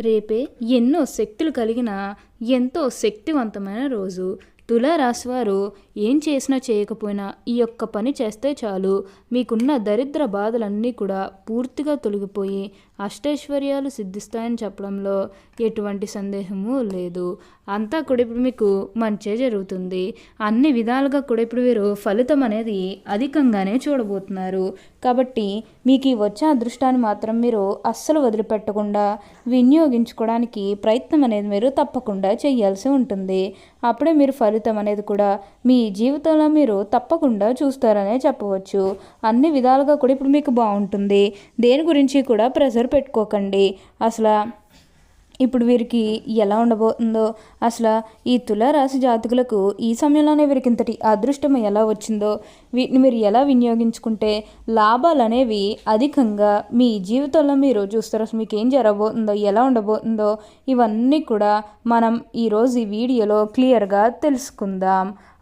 రేపే ఎన్నో శక్తులు కలిగిన ఎంతో శక్తివంతమైన రోజు. తులారాశివారు ఏం చేసినా చేయకపోయినా ఈ యొక్క పని చేస్తే చాలు. మీకున్న దరిద్ర బాధలన్నీ కూడా పూర్తిగా తొలగిపోయి అష్టైశ్వర్యాలు సిద్ధిస్తాయని చెప్పడంలో ఎటువంటి సందేహము లేదు. అంతా కూడా ఇప్పుడు మీకు మంచే జరుగుతుంది. అన్ని విధాలుగా కూడా ఇప్పుడు మీరు ఫలితం అనేది అధికంగానే చూడబోతున్నారు. కాబట్టి మీకు ఈ వచ్చే అదృష్టాన్ని మాత్రం మీరు అస్సలు వదిలిపెట్టకుండా వినియోగించుకోవడానికి ప్రయత్నం అనేది మీరు తప్పకుండా చేయాల్సి ఉంటుంది. అప్పుడే మీరు ఫలితం అనేది కూడా మీ జీవితంలో మీరు తప్పకుండా చూస్తారనే చెప్పవచ్చు. అన్ని విధాలుగా కూడా ఇప్పుడు మీకు బాగుంటుంది. దేని గురించి కూడా ప్రెషర్ పెట్టుకోకండి. అసలు ఇప్పుడు వీరికి ఎలా ఉండబోతుందో అసలు ఈ తులారాశి జాతకులకు ఈ సమయంలోనే వీరికి ఇంతటి అదృష్టం ఎలా వచ్చిందో వీటిని మీరు ఎలా వినియోగించుకుంటే లాభాలు అనేవి అధికంగా మీ జీవితంలో మీరు చూస్తారు. అసలు మీకు ఏం జరగబోతుందో ఎలా ఉండబోతుందో ఇవన్నీ కూడా మనం ఈరోజు ఈ వీడియోలో క్లియర్గా తెలుసుకుందాం.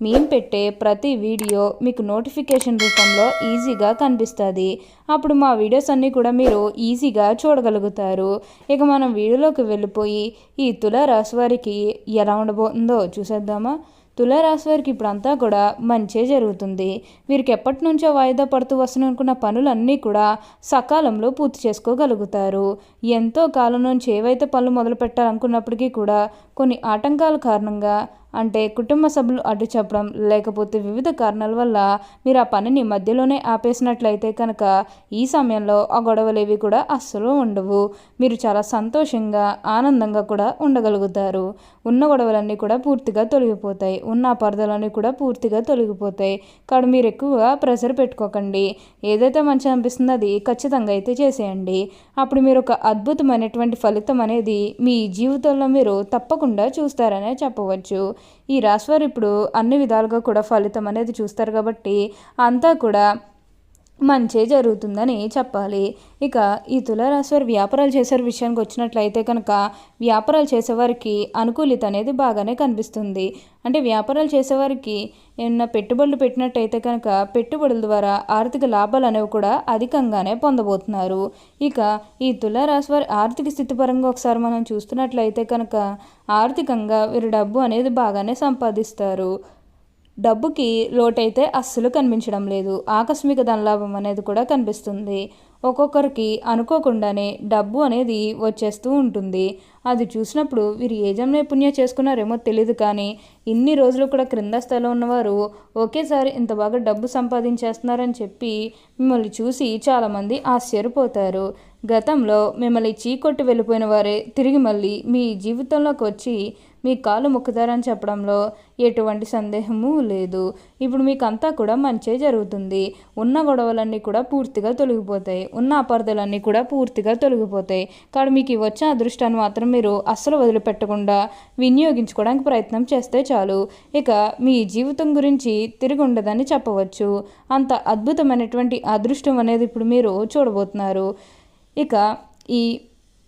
మేము పెట్టే ప్రతి వీడియో మీకు నోటిఫికేషన్ రూపంలో ఈజీగా కనిపిస్తుంది. అప్పుడు మా వీడియోస్ అన్నీ కూడా మీరు ఈజీగా చూడగలుగుతారు. ఇక మనం వీడియోలోకి వెళ్ళిపోయి ఈ తులారాశి వారికి ఎలా ఉండబోతుందో చూసేద్దామా? తులారాశి వారికి ఇప్పుడంతా కూడా మంచే జరుగుతుంది. వీరికి ఎప్పటి నుంచో వాయిదా పడుతూ వస్తున్ననుకున్న పనులన్నీ కూడా సకాలంలో పూర్తి చేసుకోగలుగుతారు. ఎంతో కాలం నుంచి ఏవైతే పనులు మొదలు పెట్టాలనుకున్నప్పటికీ కూడా కొన్ని ఆటంకాల కారణంగా అంటే కుటుంబ సభ్యులు అడ్డు చెప్పడం లేకపోతే వివిధ కారణాల వల్ల మీరు ఆ పనిని మధ్యలోనే ఆపేసినట్లయితే కనుక ఈ సమయంలో ఆ గొడవలేవి కూడా అస్సలు ఉండవు. మీరు చాలా సంతోషంగా ఆనందంగా కూడా ఉండగలుగుతారు. ఉన్న గొడవలన్నీ కూడా పూర్తిగా తొలగిపోతాయి. ఉన్న అపార్థాలన్నీ కూడా పూర్తిగా తొలగిపోతాయి. కాబట్టి మీరు ఎక్కువగా ప్రెషర్ పెట్టుకోకండి. ఏదైతే మంచి అనిపిస్తుందో అది ఖచ్చితంగా అయితే చేసేయండి. అప్పుడు మీరు ఒక అద్భుతమైనటువంటి ఫలితం అనేది మీ జీవితంలో మీరు తప్పకుండా చూస్తారనే చెప్పవచ్చు. ఈ రాశివారు ఇప్పుడు అన్ని విధాలుగా కూడా ఫలితం అనేది చూస్తారు కాబట్టి అంతా కూడా మంచే జరుగుతుందని చెప్పాలి. ఇక ఈ తులారాశి వారు వ్యాపారాలు చేసే విషయానికి వచ్చినట్లయితే కనుక వ్యాపారాలు చేసేవారికి అనుకూలిత అనేది బాగానే కనిపిస్తుంది. అంటే వ్యాపారాలు చేసేవారికి ఏమన్నా పెట్టుబడులు పెట్టినట్టయితే కనుక పెట్టుబడుల ద్వారా ఆర్థిక లాభాలు అనేవి కూడా అధికంగానే పొందబోతున్నారు. ఇక ఈ తులారాశి వారి ఆర్థిక స్థితి పరంగా ఒకసారి మనం చూస్తున్నట్లయితే కనుక ఆర్థికంగా వీరు డబ్బు అనేది బాగానే సంపాదిస్తారు. డబ్బుకి లోటైతే అస్సలు కనిపించడం లేదు. ఆకస్మిక ధనలాభం అనేది కూడా కనిపిస్తుంది. ఒక్కొక్కరికి అనుకోకుండానే డబ్బు అనేది వచ్చేస్తూ ఉంటుంది. అది చూసినప్పుడు వీరు ఏ జన్మ చేసుకున్నారేమో తెలియదు కానీ ఇన్ని రోజులు కూడా క్రింద స్థాయిలో ఉన్నవారు ఒకేసారి ఇంత బాగా డబ్బు సంపాదించేస్తున్నారని చెప్పి మిమ్మల్ని చూసి చాలామంది ఆశ్చర్యపోతారు. గతంలో మిమ్మల్ని చీకొట్టి వెళ్ళిపోయిన వారే తిరిగి మళ్ళీ మీ జీవితంలోకి వచ్చి మీ కాలు మొక్కుతారని చెప్పడంలో ఎటువంటి సందేహము లేదు. ఇప్పుడు మీకు అంతా కూడా మంచే జరుగుతుంది. ఉన్న గొడవలన్నీ కూడా పూర్తిగా తొలగిపోతాయి. ఉన్న అపార్థాలన్నీ కూడా పూర్తిగా తొలగిపోతాయి. కాబట్టి మీకు వచ్చే అదృష్టాన్ని మాత్రం మీరు అస్సలు వదిలిపెట్టకుండా వినియోగించుకోవడానికి ప్రయత్నం చేస్తే చాలు. ఇక మీ జీవితం గురించి తిరిగి ఉండదని చెప్పవచ్చు. అంత అద్భుతమైనటువంటి అదృష్టం అనేది ఇప్పుడు మీరు చూడబోతున్నారు. ఇక ఈ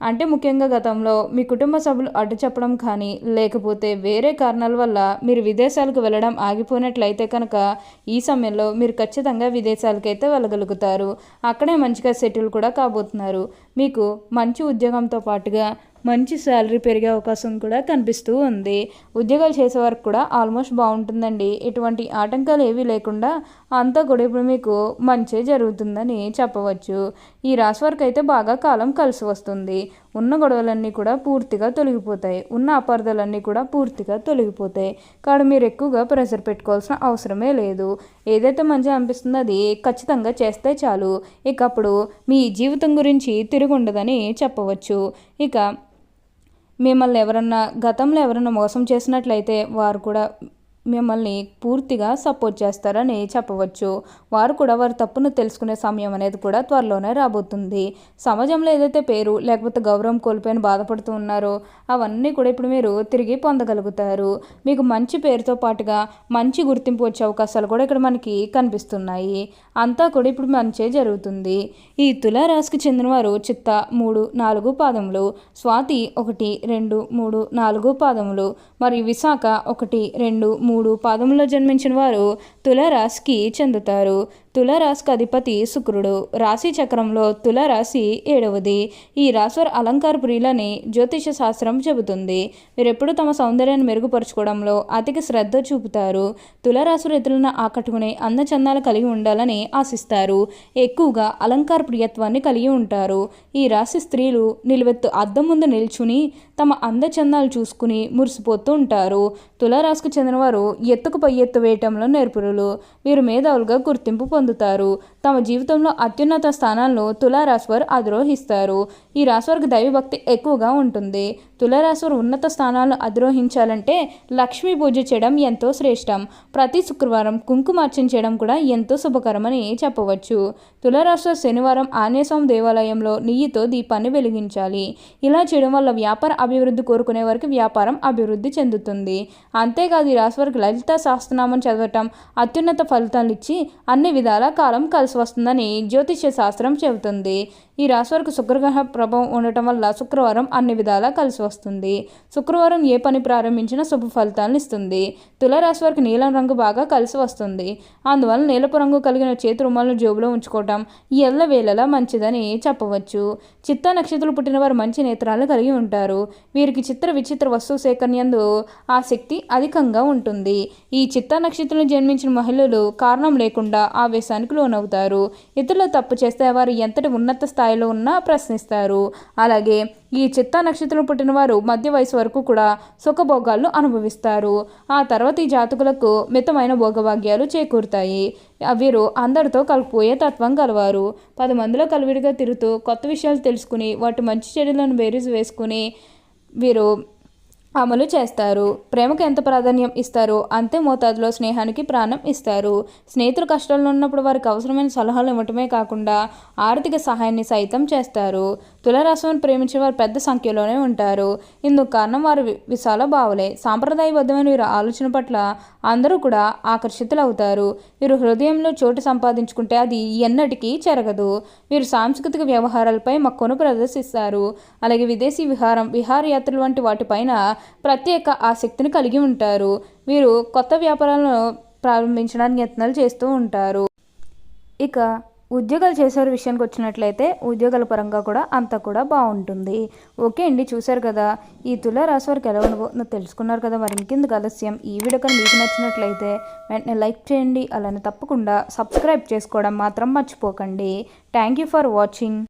అంటే ముఖ్యంగా గతంలో మీ కుటుంబ సభ్యులు అడ్డు చెప్పడం కానీ లేకపోతే వేరే కారణాల వల్ల మీరు విదేశాలకు వెళ్ళడం ఆగిపోయినట్లయితే కనుక ఈ సమయంలో మీరు ఖచ్చితంగా విదేశాలకైతే వెళ్ళగలుగుతారు. అక్కడే మంచిగా సెటిల్ కూడా కాబోతున్నారు. మీకు మంచి ఉద్యోగంతో పాటుగా మంచి శాలరీ పెరిగే అవకాశం కూడా కనిపిస్తూ ఉంది. ఉద్యోగాలు చేసేవారికి కూడా ఆల్మోస్ట్ బాగుంటుందండి. ఎటువంటి ఆటంకాలు ఏవీ లేకుండా అంతా కూడా ఇప్పుడు మీకు మంచి జరుగుతుందని చెప్పవచ్చు. ఈ రాశి వారికి అయితే బాగా కాలం కలిసి వస్తుంది. ఉన్న గొడవలన్నీ కూడా పూర్తిగా తొలగిపోతాయి. ఉన్న అపార్థాలన్నీ కూడా పూర్తిగా తొలగిపోతాయి. కాబట్టి మీరు ఎక్కువగా ప్రెషర్ పెట్టుకోవాల్సిన అవసరమే లేదు. ఏదైతే మంచిగా అనిపిస్తుందో అది ఖచ్చితంగా చేస్తే చాలు. ఇక అప్పుడు మీ జీవితం గురించి తిరిగి ఉండదని చెప్పవచ్చు. ఇక మిమ్మల్ని ఎవరన్నా గతంలో ఎవరన్నా మోసం చేసినట్లయితే వారు కూడా మిమ్మల్ని పూర్తిగా సపోర్ట్ చేస్తారని చెప్పవచ్చు. వారు కూడా వారి తప్పును తెలుసుకునే సమయం అనేది కూడా త్వరలోనే రాబోతుంది. సమాజంలో ఏదైతే పేరు లేకపోతే గౌరవం కోల్పోయిన బాధపడుతూ ఉన్నారో అవన్నీ కూడా ఇప్పుడు మీరు తిరిగి పొందగలుగుతారు. మీకు మంచి పేరుతో పాటుగా మంచి గుర్తింపు వచ్చే అవకాశాలు కూడా ఇక్కడ మనకి కనిపిస్తున్నాయి. అంతా కూడా ఇప్పుడు మంచే జరుగుతుంది. ఈ తులారాశికి చెందినవారు చిత్త మూడు నాలుగు పాదములు స్వాతి ఒకటి రెండు మూడు నాలుగు పాదములు మరియు విశాఖ ఒకటి రెండు మూడు పాదములో జన్మించిన వారు తులరాశికి చెందుతారు. తులారాశికి అధిపతి శుక్రుడు. రాశి చక్రంలో తులారాశి ఏడవది. ఈ రాశి అలంకార ప్రియులని జ్యోతిష శాస్త్రం చెబుతుంది. వీరెప్పుడు తమ సౌందర్యాన్ని మెరుగుపరుచుకోవడంలో అతికి శ్రద్ధ చూపుతారు. తులారాశి రైతులను ఆకట్టుకునే అందచందాలు కలిగి ఉండాలని ఆశిస్తారు. ఎక్కువగా అలంకార ప్రియత్వాన్ని కలిగి ఉంటారు. ఈ రాశి స్త్రీలు నిలువెత్తు అద్దం ముందు నిల్చుని తమ అందచందాలు చూసుకుని మురిసిపోతూ ఉంటారు. తులారాశికి చెందినవారు ఎత్తుకు పై ఎత్తు వేయటంలో నేర్పురులు. వీరు మేధావులుగా గుర్తింపు పొందుతారు. తమ జీవితంలో అత్యున్నత స్థానాలను తులారాశి వారు అధిరోహిస్తారు. ఈ రాశివారికి దైవభక్తి ఎక్కువగా ఉంటుంది. తులారాశి ఉన్నత స్థానాలను అధిరోహించాలంటే లక్ష్మీ పూజ చేయడం ఎంతో శ్రేష్టం. ప్రతి శుక్రవారం కుంకుమార్చన చేయడం కూడా ఎంతో శుభకరమని చెప్పవచ్చు. తులారాశి శనివారం ఆంజనేయస్వామి దేవాలయంలో నెయ్యితో దీపాన్ని వెలిగించాలి. ఇలా చేయడం వల్ల వ్యాపార అభివృద్ధి కోరుకునే వారికి వ్యాపారం అభివృద్ధి చెందుతుంది. అంతేకాదు ఈ రాశి లలిత శాస్త్రనామం చదవటం అత్యున్నత ఫలితాలు ఇచ్చి అన్ని విధాలు కాలం కలిసి వస్తుందని జ్యోతిష్య శాస్త్రం చెబుతుంది. ఈ రాశి వారికి శుక్రగ్రహ ప్రభావం ఉండటం వల్ల శుక్రవారం అన్ని విధాలా కలిసి వస్తుంది. శుక్రవారం ఏ పని ప్రారంభించినా శుభ ఫలితాలను ఇస్తుంది. తులారాశి వారికి నీలం రంగు బాగా కలిసి వస్తుంది. అందువల్ల నీలపు రంగు కలిగిన చేతి రుమాలను జోబులో ఉంచుకోవటం ఎల్ల వేళలా మంచిదని చెప్పవచ్చు. చిత్త నక్షత్రాలు పుట్టిన వారు మంచి నేత్రాలను కలిగి ఉంటారు. వీరికి చిత్ర విచిత్ర వస్తువు సేకరణయందు ఆసక్తి అధికంగా ఉంటుంది. ఈ చిత్త నక్షత్రంలో జన్మించిన మహిళలు కారణం లేకుండా ఆ ఆవేశానికి లోనవుతారు ఇతరులు తప్పు చేస్తే వారు ఎంతటి ఉన్నత స్థాయిలో ఉన్నా ప్రశ్నిస్తారు. అలాగే ఈ చిత్తా నక్షత్రం పుట్టిన వారు మధ్య వయసు వరకు కూడా సుఖభోగాలను అనుభవిస్తారు. ఆ తర్వాత ఈ జాతకులకు మితమైన భోగభాగ్యాలు చేకూరుతాయి. వీరు అందరితో కలిపిపోయే తత్వం కలవారు పది మందిలో కలివిడిగా తిరుగుతూ కొత్త విషయాలు తెలుసుకుని వాటి మంచి చెడులను వేరు వేసుకుని వీరు అమలు చేస్తారు. ప్రేమకు ఎంత ప్రాధాన్యం ఇస్తారో? అంతే మోతాదులో స్నేహానికి ప్రాణం ఇస్తారు. స్నేహితులు కష్టాల్లో ఉన్నప్పుడు వారికి అవసరమైన సలహాలు ఇవ్వటమే కాకుండా ఆర్థిక సహాయాన్ని సైతం చేస్తారు. తులరాశిని ప్రేమించే వారు పెద్ద సంఖ్యలోనే ఉంటారు. ఇందుకు కారణం వారు విశాల భావలే. సాంప్రదాయబద్ధమైన వీరి ఆలోచన పట్ల అందరూ కూడా ఆకర్షితులు అవుతారు వీరు హృదయంలో చోటు సంపాదించుకుంటే అది ఎన్నటికీ చెరగదు. వీరు సాంస్కృతిక వ్యవహారాలపై మక్కువను ప్రదర్శిస్తారు. అలాగే విదేశీ విహారం విహారయాత్రలు వంటి వాటిపైన ప్రత్యేక ఆసక్తిని కలిగి ఉంటారు. వీరు కొత్త వ్యాపారాలను ప్రారంభించడానికి యత్నాలు చేస్తూ ఉంటారు. ఇక ఉద్యోగాలు చేసే విషయానికి వచ్చినట్లయితే ఉద్యోగాల పరంగా కూడా అంతా కూడా బాగుంటుంది. ఓకే అండి చూశారు కదా. ఈ తుల రాశి వారికి ఎలా ఉండబోతుందో తెలుసుకున్నారు కదా. మరి ఇంకెందుకు ఆలస్యం? ఈ వీడియో కానీ మీకు నచ్చినట్లయితే వెంటనే లైక్ చేయండి. అలానే తప్పకుండా సబ్స్క్రైబ్ చేసుకోవడం మాత్రం మర్చిపోకండి. Thank you for watching.